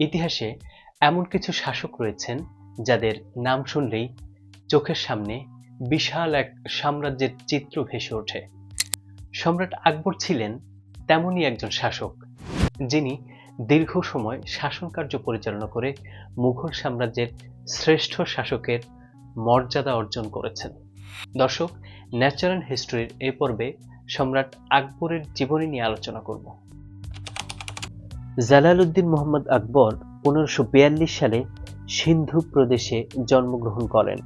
ইতিহাসে এমন কিছু শাসক রয়েছেন যাদের নাম শুনলেই চোখের সামনে বিশাল এক সাম্রাজ্যের চিত্র ভেসে ওঠে। সম্রাট আকবর ছিলেন তেমনই একজন শাসক, যিনি দীর্ঘ সময় শাসন কার্য পরিচালনা করে মুঘল সাম্রাজ্যের শ্রেষ্ঠ শাসকের মর্যাদা অর্জন করেছেন। দর্শক, ন্যাচারাল হিস্ট্রির এই পর্বে সম্রাট আকবরের জীবনী নিয়ে আলোচনা করব। জালালউদ্দিন মোহাম্মদ আকবর পনেরোশো সালে সিন্ধু প্রদেশে জন্মগ্রহণ করেন।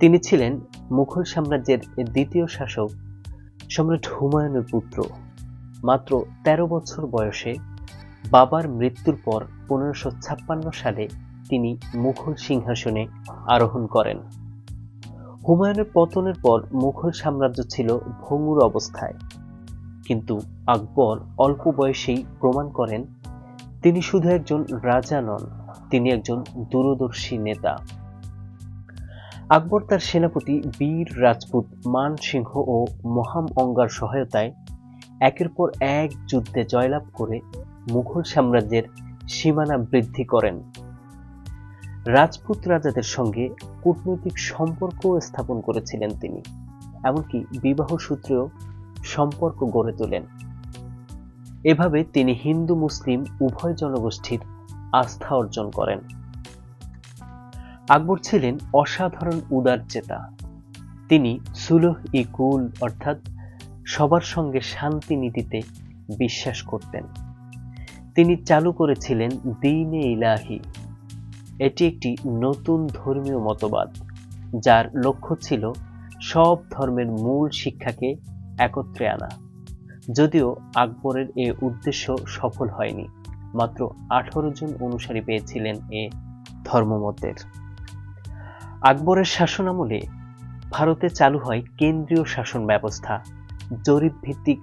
তিনি ছিলেন মুঘল সাম্রাজ্যের দ্বিতীয় শাসক, সম্রাট হুমায়ুনের পুত্র। মাত্র ১৩ বছর বয়সে বাবার মৃত্যুর পর পনেরোশো ছাপ্পান্ন সালে তিনি মুঘল সিংহাসনে আরোহণ করেন। হুমায়ুনের পতনের পর মুঘল সাম্রাজ্য ছিল ভঙ্গুর অবস্থায়। কিন্তু আকবর অল্প বয়সেই প্রমাণ করেন, তিনি শুধু একজন রাজা নন, তিনি একজন দূরদর্শী নেতা। আকবর তার সেনাপতি বীর, রাজপুত, মান সিংহ ও মহাম অঙ্গার সহায়তায় একের পর এক যুদ্ধে জয়লাভ করে মুঘল সাম্রাজ্যের সীমানা বৃদ্ধি করেন। রাজপুত রাজাদের সঙ্গে কূটনৈতিক সম্পর্ক স্থাপন করেছিলেন তিনি, এমনকি বিবাহ সূত্রেও সম্পর্ক গড়ে তোলেন। এভাবে তিনি হিন্দু, মুসলিম, উভয় জনগোষ্ঠীর আস্থা অর্জন করেন। আকবর ছিলেন অসাধারণ উদার চেতা। তিনি সুলহ ই কুল অর্থাৎ সবার সঙ্গে শান্তি নীতিতে বিশ্বাস করতেন। তিনি চালু করেছিলেন দিনে ইলাহি। এটি একটি নতুন ধর্মীয় মতবাদ, যার লক্ষ্য ছিল সব ধর্মের মূল শিক্ষাকে একত্রে আনা। যদিও আকবরের এ উদ্দেশ্য সফল হয়নি, মাত্র আঠারো জন অনুসারী পেয়েছিলেন এ ধর্মমতের। আকবরের শাসনামলে ভারতে চালু হয় কেন্দ্রীয় শাসন ব্যবস্থা, জরিপ ভিত্তিক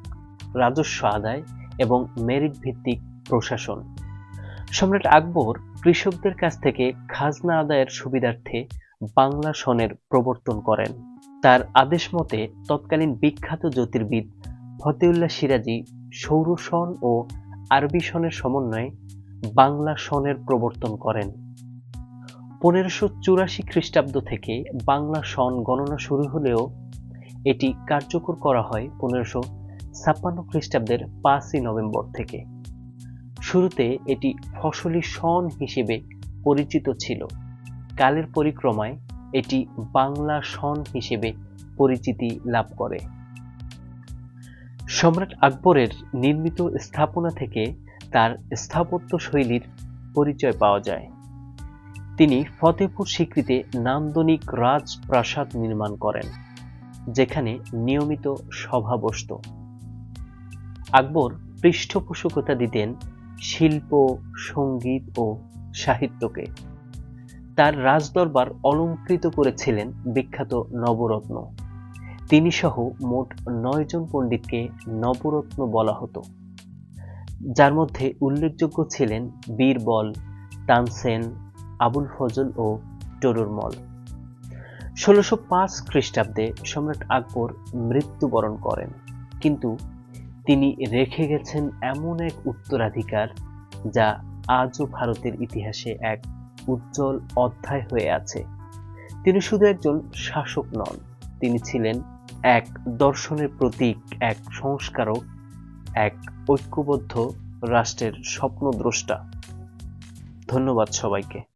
রাজস্ব আদায় এবং মেরিট ভিত্তিক প্রশাসন। সম্রাট আকবর কৃষকদের কাছ থেকে খাজনা আদায়ের সুবিধার্থে বাংলা সনের প্রবর্তন করেন। তার আদেশ মতে তৎকালীন বিখ্যাত জ্যোতির্বিদ ফতেউল্লাহ সিরাজি সৌর সন ও আরবি সনের সমন্বয়ে বাংলা সনের প্রবর্তন করেন। পনেরোশো চুরাশি খ্রিস্টাব্দ থেকে বাংলা সন গণনা শুরু হলেও এটি কার্যকর করা হয় পনেরোশো ছাপ্পান্ন খ্রিস্টাব্দের পাঁচই নভেম্বর থেকে। শুরুতে এটি ফসলি সন হিসেবে পরিচিত ছিল। কালের পরিক্রমায় এটি বাংলা সন হিসেবে পরিচিতি লাভ করে। সম্রাট আকবরের নির্মিত স্থাপনা থেকে তার স্থাপত্য শৈলীর পরিচয় পাওয়া যায়। তিনি ফতেপুর স্বীকৃতি নান্দনিক রাজপ্রাসাদ নির্মাণ করেন, যেখানে নিয়মিত সভা বসত। আকবর পৃষ্ঠপোষকতা দিতেন শিল্প, সংগীত ও সাহিত্যকে। তার রাজদরবার অলঙ্কৃত করেছিলেন বিখ্যাত নবরত্ন। তিনি সহ মোট নয়জন পণ্ডিতকে নবরত্ন বলা হতো। যার মধ্যে উল্লেখযোগ্য ছিলেন বীরবল, তানসেন, আবুল ফজল ও টরুরমল। ষোলোশো পাঁচ খ্রিস্টাব্দে সম্রাট আকবর মৃত্যুবরণ করেন, কিন্তু তিনি রেখে গেছেন এমন এক উত্তরাধিকার যা আজও ভারতের ইতিহাসে এক উজ্জ্বল অধ্যায় হয়ে আছে। তিনি শুধু একজন শাসক নন, তিনি ছিলেন এক দর্শনের প্রতীক, এক সংস্কারক, এক ঐক্যবদ্ধ রাষ্ট্রের স্বপ্নদ্রষ্টা। ধন্যবাদ সবাইকে।